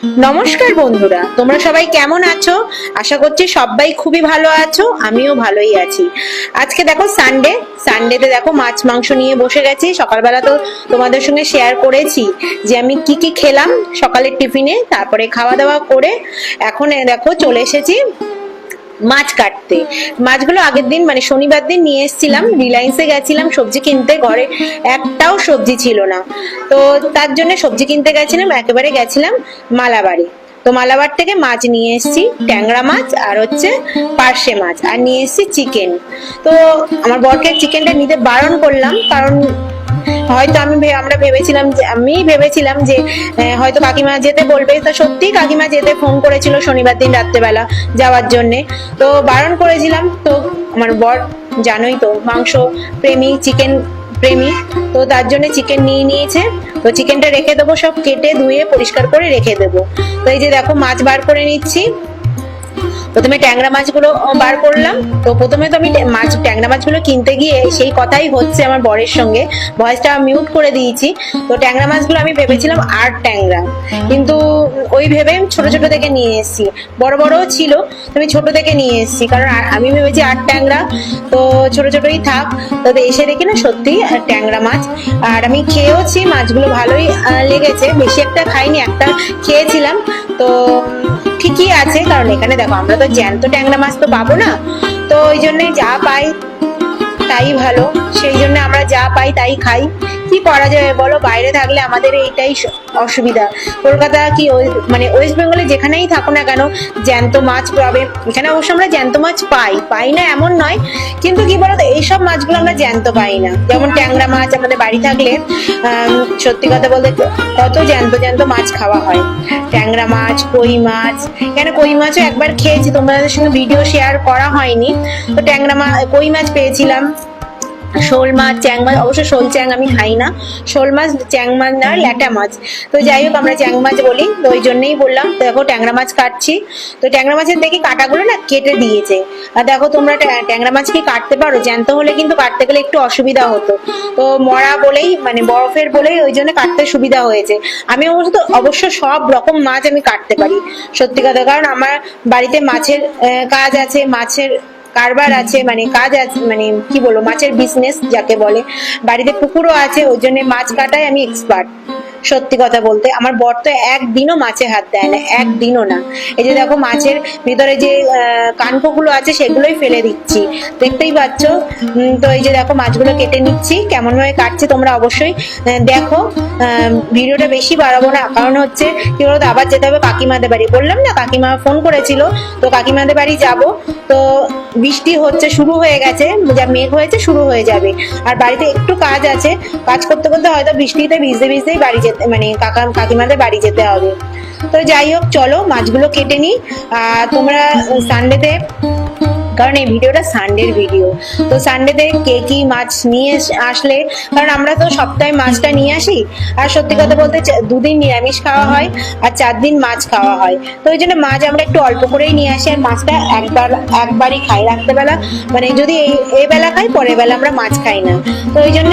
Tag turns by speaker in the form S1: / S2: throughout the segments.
S1: নমস্কার বন্ধুরা, তোমরা সবাই কেমন আছো? আশা করছি সবাই খুবই ভালো আছো, আমিও ভালোই আছি। আজকে দেখো সানডে সানডেতে দেখো মাছ, মাংস নিয়ে বসে গেছি। সকালবেলা তো তোমাদের সঙ্গে শেয়ার করেছি যে আমি কি কি খেলাম সকালের টিফিনে, তারপরে খাওয়া দাওয়া করে এখন দেখো চলে এসেছি। মাছ কাটতে। মাছগুলো আগের দিন মানে শনিবার দিন নিয়ে এসেছিলাম রিলায়েন্সে গেছিলাম সবজি কিনতে, ঘরে একটাও সবজি ছিল না। তো তার জন্য সবজি কিনতে গেছিলাম, একেবারে গেছিলাম মালাবাড়ি। তো মালাবার থেকে মাছ নিয়ে এসেছি, ট্যাংরা মাছ আর হচ্ছে পার্শে মাছ, আর নিয়ে এসেছি চিকেন। তো আমার বরকে চিকেনটা নিতে বারণ করলাম, কারণ হয়তো আমি আমরা ভেবেছিলাম যে আমি ভেবেছিলাম যে হয়তো কাকিমা যেতে বলবে। তা সত্যি কাকিমা যেতে ফোন করেছিল শনিবার দিন রাত্রেবেলা যাওয়ার জন্য। তো বারণ করেছিলাম, তো আমার বর জানোই তো, মাংস প্রেমী চিকেন প্রেমী, তো তার জন্য চিকেন নিয়ে নিয়েছে। তো চিকেনটা রেখে দেবো সব কেটে ধুয়ে পরিষ্কার করে রেখে দেবো। তো এই যে দেখো, মাছ বার করে নিচ্ছি। প্রথমে ট্যাংরা মাছগুলো বার করলাম। তো প্রথমে তো আমি মাছ, ট্যাংরা মাছগুলো কিনতে গিয়ে সেই কথাই হচ্ছে আমার বরের সঙ্গে। ভয়েসটা মিউট করে দিয়েছি। তো ট্যাংরা মাছগুলো আমি ভেবেছিলাম আট ট্যাংরা। কিন্তু ওই ভেবে ছোট ছোট থেকে নিয়ে এসেছি। বড় বড়ও ছিল আমি ছোট থেকে নিয়ে এসেছি। কারণ আমি ভেবেছি আট ট্যাংরা। তো ছোট ছোটই থাক। তো এসে দেখি না সত্যি ট্যাংরা মাছ। আর আমি খেয়েওছি, মাছগুলো ভালোই লেগেছে। বেশি একটা খাইনি, একটা খেয়েছিলাম। তো ঠিকই আছে, কারণ এখানে দেখো আমরা তো জ্যান্ত ট্যাংরা মাছ তো পাবো না, তো ওই জন্যে যা পাই তাই ভালো, সেই জন্য আমরা যা পাই তাই খাই। কি করা যাবে বলো? বাইরে থাকলে আমাদের এইটাই অসুবিধা। কলকাতা কি মানে ওয়েস্ট বেঙ্গলে যেখানেই থাকো না কেন, জ্যান্ত মাছ পাবে। এখানে অবশ্য আমরা জ্যান্ত মাছ পাই। পাই না এমন নয়, কিন্তু কি বলতো, এইসব মাছগুলো আমরা জ্যান্ত পাই না। যেমন ট্যাংরা মাছ আমাদের বাড়ি থাকলে সত্যি কথা বলতে কত জ্যান্ত জ্যান্ত মাছ খাওয়া হয়। ট্যাংরা মাছ, কই মাছ। এখানে কই মাছও একবার খেয়েছি, তোমাদের সঙ্গে ভিডিও শেয়ার করা হয়নি। তো ট্যাংরা মাছ কই মাছ পেয়েছিলাম? শোল মাছ চ্যাং মাছ অবশ্য শোল চ্যাং আমি খাই না। শোল মাছ চ্যাং মাছ না ল্যাটা মাছ। তো যাই হোক, আমরা চ্যাং মাছ বলি, তো ওই জন্যই বললাম তো দেখো ট্যাংরা মাছ কাটছি। তো ট্যাংরা মাছের দেখি কাটাগুলো না কেটে দিয়েছে। আর দেখো তোমরা ট্যা- ট্যাংরা মাছ কি কাটতে পারো? জ্যান্ত হলে কিন্তু কাটতে গেলে একটু অসুবিধা হতো। তো মরা বলেই মানে বরফের বলেই ওই জন্য কাটতে সুবিধা হয়েছে। আমি অবশ্য অবশ্য সব রকম মাছ আমি কাটতে পারি। সত্যি কথা, কারণ আমার বাড়িতে মাছের কাজ আছে, মাছের কারবার আছে মানে কাজ আছে মানে কি বলব, মাছের বিজনেস যাকে বলে। বাড়িতে পুকুরও আছে, ওই জন্য মাছ কাটায় আমি এক্সপার্ট সত্যি কথা বলতে, আমার বর তো একদিনও মাছে হাত দেয় না, একদিনও না। এই যে দেখো, মাছের ভিতরে যে কানকোগুলো আছে, সেগুলোই ফেলে দিচ্ছি। দেখতেই পাচ্ছ? তো এই যে দেখো, মাছগুলো কেটে নিচ্ছি কেমন ভাবে কাটছি তোমরা অবশ্যই দেখো। ভিডিওটা বেশি বাড়াবো না, কারণ হচ্ছে কি বলতো, আবার যেতে হবে কাকিমাদের বাড়ি। বললাম না, কাকিমা ফোন করেছিল, তো কাকিমাদের বাড়ি যাব। তো বৃষ্টি হচ্ছে, শুরু হয়ে গেছে, যা মেঘ হয়েছে শুরু হয়ে যাবে। আর বাড়িতে একটু কাজ আছে, কাজ করতে করতে হয়তো বৃষ্টিতে ভিজতে ভিজতেই বাড়ি যেতে মানে কাকা, কাকিমাদের বাড়ি যেতে হবে। তো যাই হোক, চলো মাছগুলো কেটে নি আর তোমরা সানডেতে কারণ এই ভিডিওটা সানডের ভিডিও তো সানডেতে কে কি মাছ নিয়ে আসলে? কারণ আমরা তো সপ্তাহে মাছটা নিয়ে আসি। আর সত্যি কথা বলতে দুদিন নিরামিষ খাওয়া হয় আর চার দিন মাছ খাওয়া হয়। তো ওই জন্য মাছ আমরা একটু অল্প করেই নিয়ে আসি আর মাছটা একবার একবারই খাই রাত্রেবেলা। মানে যদি এই এই বেলা খাই, পরের বেলা আমরা মাছ খাই না। তো ওই জন্য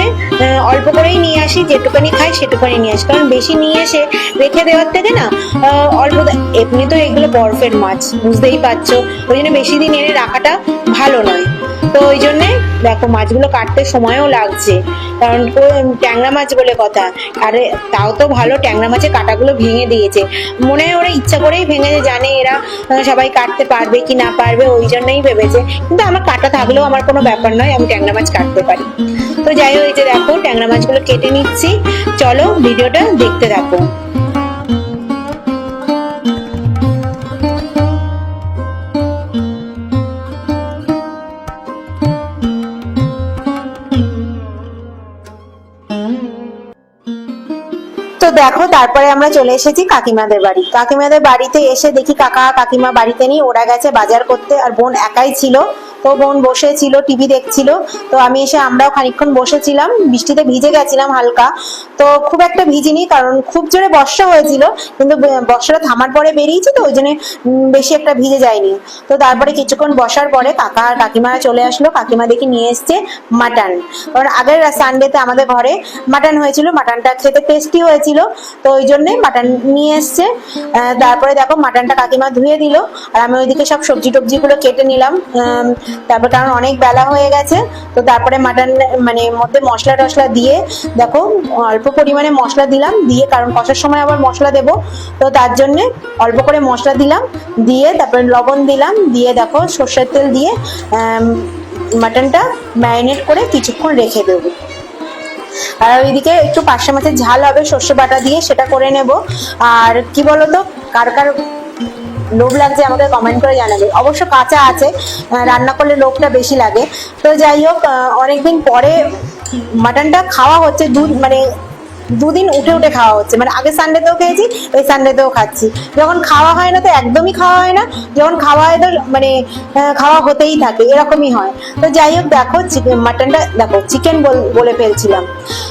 S1: অল্প করেই নিয়ে আসি। যেটুকানি খাই সেটুকানি নিয়ে আসি। কারণ বেশি নিয়ে এসে রেখে দেওয়ার থেকে না অল্প এমনি তো এগুলো বরফের মাছ, বুঝতেই পারছ। ওই জন্য বেশি দিন এনে রাখাটা ভালো নয়। তো ওই জন্যে দেখো, মাছগুলো কাটতে সময়ও লাগছে। কারণ ট্যাংরা মাছ বলে কথা। আরে, তাও তো ভালো, ট্যাংরা মাছের কাটাগুলো ভেঙে দিয়েছে। মনে হয় ওরা ইচ্ছা করেই ভেঙেছে, জানে এরা সবাই কাটতে পারবে কি না পারবে, ওই জন্যই ভেবেছে। কিন্তু আমার কাটা থাকলেও আমার কোনো ব্যাপার নয়, আমি ট্যাংরা মাছ কাটতে পারি। তো যাই যে দেখো, ট্যাংরা মাছগুলো কেটে নিচ্ছি। চলো, ভিডিওটা দেখতে থাকো। তারপরে আমরা চলে এসেছি কাকিমাদের বাড়ি। কাকিমাদের বাড়িতে এসে দেখি কাকা কাকিমা বাড়িতে নেই, ওরা গেছে বাজার করতে, আর বোন একাই ছিল। তো বোন বসেছিল, টিভি দেখছিল। তো আমি এসে আমরাও খানিকক্ষণ বসেছিলাম। বৃষ্টিতে ভিজে গেছিলাম হালকা। তো খুব একটা ভিজিনি, কারণ খুব জোরে বর্ষা হয়েছিল। কিন্তু বর্ষাটা থামার পরে বেরিয়েছি তো, ওই জন্য বেশি একটা ভিজে যায়নি। তো তারপরে কিছুক্ষণ বসার পরে কাকা আর কাকিমারা চলে আসলো। কাকিমা দেখি নিয়ে এসছে মাটন। কারণ আগের সানডেতে আমাদের ঘরে মাটন হয়েছিল। মাটনটা খেতে টেস্টি হয়েছিল। তো ওই জন্যে মাটন নিয়ে এসছে। তারপরে দেখো মাটনটা কাকিমা ধুয়ে দিল। আর আমি ওইদিকে সব সবজি টবজিগুলো কেটে নিলাম। তারপর কারণ অনেক বেলা হয়ে গেছে, তো তারপরে মাটন মানে মধ্যে মশলা টশলা দিয়ে, দেখো, অল্প পরিমাণে মশলা দিলাম, দিয়ে কারণ কষার সময় আবার মশলা দেবো, তো তার জন্যে অল্প করে মশলা দিলাম, দিয়ে তারপরে লবণ দিলাম, দিয়ে দেখো সর্ষের তেল দিয়ে মাটনটা ম্যারিনেট করে কিছুক্ষণ রেখে দেবো। আর ওইদিকে একটু পাশে মাছের ঝাল হবে, সর্ষে বাটা দিয়ে সেটা করে নেব। আর কি বলতো, কার কার লোভ লাগছে, আমাকে কমেন্ট করে জানাবে। অবশ্য কাঁচা আছে রান্না করলে লোভটা বেশি লাগে। তো যাই হোক অনেকদিন পরে মাটনটা খাওয়া হচ্ছে, দুধ মানে দুদিন উঠে উঠে খাওয়া হচ্ছে। মানে আগে সানডেতেও খেয়েছি, এই সানডেতেও খাচ্ছি। যখন খাওয়া হয় না তো একদমই খাওয়া হয় না। যখন খাওয়া হয় তো মানে খাওয়া হতেই থাকে, এরকমই হয়। তো যাই হোক, দেখো মাটনটা দেখো চিকেন বলে ফেলছিলাম।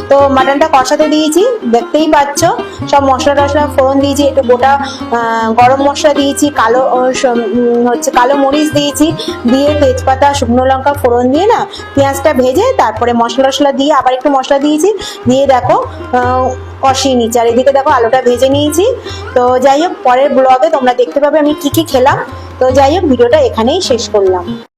S1: তো মাটনটা কষাতে দিয়েছি, দেখতেই পাচ্ছ, সব মশলা টশলা ফোড়ন দিয়েছি, একটু গোটা গরম মশলা দিয়েছি, কালো হচ্ছে কালো মরিচ দিয়েছি, দিয়ে তেজপাতা, শুকনো লঙ্কা ফোড়ন দিয়ে না, পেঁয়াজটা ভেজে তারপরে মশলা টশলা দিয়ে আবার একটু মশলা দিয়েছি, দিয়ে দেখো কষিয়ে নিচ্ছি আর এদিকে দেখো আলুটা ভেজে নিয়েছি। তো যাই হোক, পরের ব্লগে তোমরা দেখতে পাবে আমি কি কি খেলাম। তো যাই হোক, ভিডিওটা এখানেই শেষ করলাম।